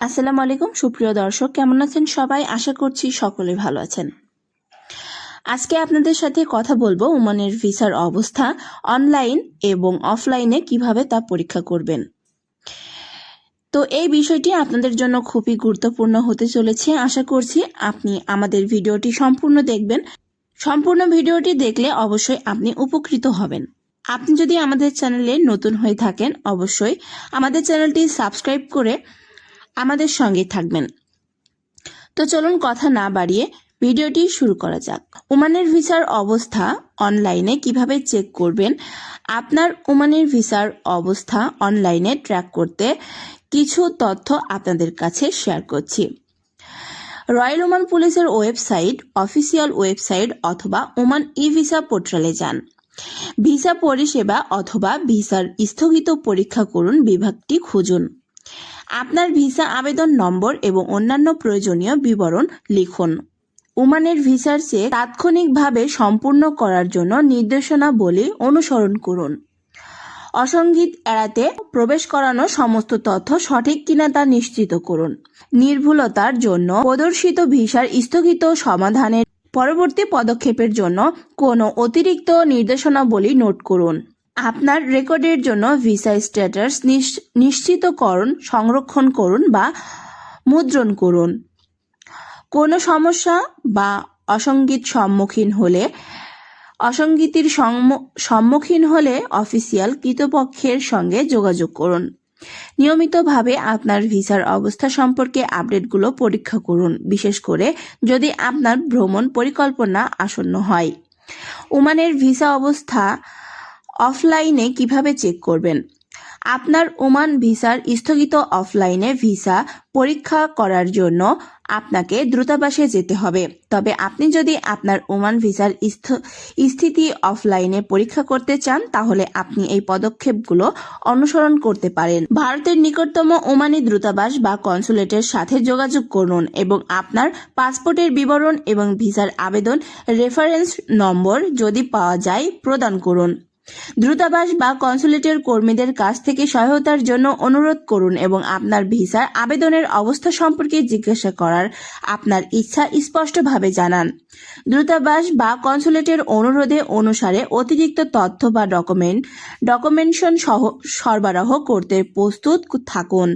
আসসালামু আলাইকুম, সুপ্রিয় দর্শক। কেমন আছেন সবাই? আশা করছি সকলে ভালো আছেন। আজকে আপনাদের সাথে কথা বলব ওমানের ভিসার অবস্থা, অনলাইন এবং অফলাইনে কীভাবে তা পরীক্ষা করবেন। তো এই বিষয়টি আপনাদের জন্য খুবই গুরুত্বপূর্ণ হতে চলেছে। আশা করছি আপনি আমাদের ভিডিওটি সম্পূর্ণ দেখবেন। সম্পূর্ণ ভিডিওটি দেখলে অবশ্যই আপনি উপকৃত হবেন। আপনি যদি আমাদের চ্যানেলে নতুন হয়ে থাকেন, অবশ্যই আমাদের চ্যানেলটি সাবস্ক্রাইব করে আমাদের সঙ্গে থাকবেন। তো চলুন কথা না বাড়িয়ে ভিডিওটি শুরু করা যাক। ওমানের ভিসার অবস্থা অনলাইনে কীভাবে চেক করবেন? আপনার ওমানের ভিসার অবস্থা অনলাইনে ট্র্যাক করতে কিছু তথ্য আপনাদের কাছে শেয়ার করছি। রয়্যাল ওমান পুলিশের ওয়েবসাইট, অফিসিয়াল ওয়েবসাইট অথবা ওমান ই ভিসা পোর্টালে যান। ভিসা পরিষেবা অথবা ভিসার স্থগিত পরীক্ষা করুন, বিভাগটি খুঁজুন। আপনার ভিসা আবেদন নম্বর এবং অন্যান্য প্রয়োজনীয় বিবরণ লিখুন। ওমানের ভিসার চেক তাৎক্ষণিকভাবে সম্পূর্ণ করার জন্য নির্দেশনাবলী অনুসরণ করুন। অসঙ্গীত এড়াতে প্রবেশ করানো সমস্ত তথ্য সঠিক কিনা তা নিশ্চিত করুন। নির্ভুলতার জন্য প্রদর্শিত ভিসার স্থগিত সমাধানের পরবর্তী পদক্ষেপের জন্য কোনো অতিরিক্ত নির্দেশনাবলী নোট করুন। আপনার রেকর্ডের জন্য ভিসা স্ট্যাটাস নিশ্চিতকরণ, সংরক্ষণ করুন বা মুদ্রণ করুন। কোনো সমস্যা বা অসঙ্গীত সম্মুখীন হলে অসঙ্গীতির সম্মুখীন হলে অফিসিয়াল কৃতপক্ষের সঙ্গে যোগাযোগ করুন। নিয়মিতভাবে আপনার ভিসার অবস্থা সম্পর্কে আপডেটগুলো পরীক্ষা করুন, বিশেষ করে যদি আপনার ভ্রমণ পরিকল্পনা আসন্ন হয়। ওমানের ভিসা অবস্থা অফলাইনে কীভাবে চেক করবেন? আপনার ওমান ভিসার স্থগিত অফলাইনে ভিসা পরীক্ষা করার জন্য আপনাকে দ্রুতাবাসে যেতে হবে। তবে আপনি যদি আপনার ওমান ভিসার স্থ- স্থিতি অফলাইনে পরীক্ষা করতে চান, তাহলে আপনি এই পদক্ষেপগুলো অনুসরণ করতে পারেন। ভারতের নিকটতম ওমানি দূতাবাস বা কনসুলেটের সাথে যোগাযোগ করুন এবং আপনার পাসপোর্টের বিবরণ এবং ভিসার আবেদন রেফারেন্স নম্বর যদি পাওয়া যায়, প্রদান করুন। দূতাবাস বা কনসুলেটের কর্মীদের কাছ থেকে সহায়তার জন্য অনুরোধ করুন এবং আপনার ভিসার আবেদনের অবস্থা সম্পর্কে জিজ্ঞাসা করার আপনার ইচ্ছা স্পষ্টভাবে জানান। দূতাবাস বা কনসুলেটের অনুরোধে অনুসারে অতিরিক্ত তথ্য বা ডকুমেন্ট ডকুমেন্টেশন সহ সরবরাহ করতে প্রস্তুত থাকুন।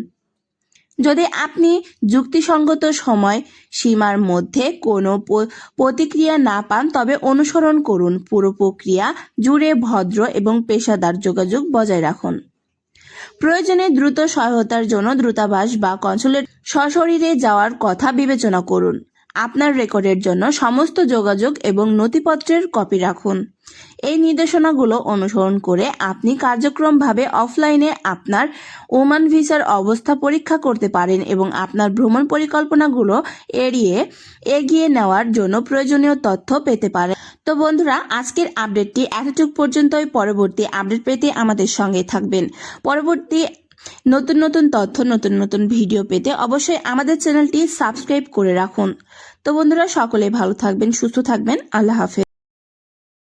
যদি আপনি যুক্তিসঙ্গত সময় সীমার মধ্যে কোনো প্রতিক্রিয়া না পান, তবে অনুসরণ করুন। পুরো প্রক্রিয়া জুড়ে ভদ্র এবং পেশাদার যোগাযোগ বজায় রাখুন। প্রয়োজনে দ্রুত সহায়তার জন্য দ্রুতাবাস বা কনসুলেট সশরীরে যাওয়ার কথা বিবেচনা করুন। আপনার রেকর্ডের জন্য সমস্ত যোগাযোগ এবং নথিপত্রের কপি রাখুন। এই নির্দেশনাগুলো অনুসরণ করে আপনি কার্যক্রমভাবে অফলাইনে আপনার ওমান ভিসার অবস্থা পরীক্ষা করতে পারেন এবং আপনার ভ্রমণ পরিকল্পনাগুলো এড়িয়ে এগিয়ে নেওয়ার জন্য প্রয়োজনীয় তথ্য পেতে পারেন। তো বন্ধুরা, আজকের আপডেটটি এতটুকু পর্যন্তই। পরবর্তী আপডেট পেতে আমাদের সঙ্গে থাকবেন। পরবর্তী নতুন নতুন তথ্য, নতুন নতুন ভিডিও পেতে অবশ্যই আমাদের চ্যানেলটি সাবস্ক্রাইব করে রাখুন। তো বন্ধুরা, সকলে ভালো থাকবেন, সুস্থ থাকবেন। আল্লাহ হাফেজ।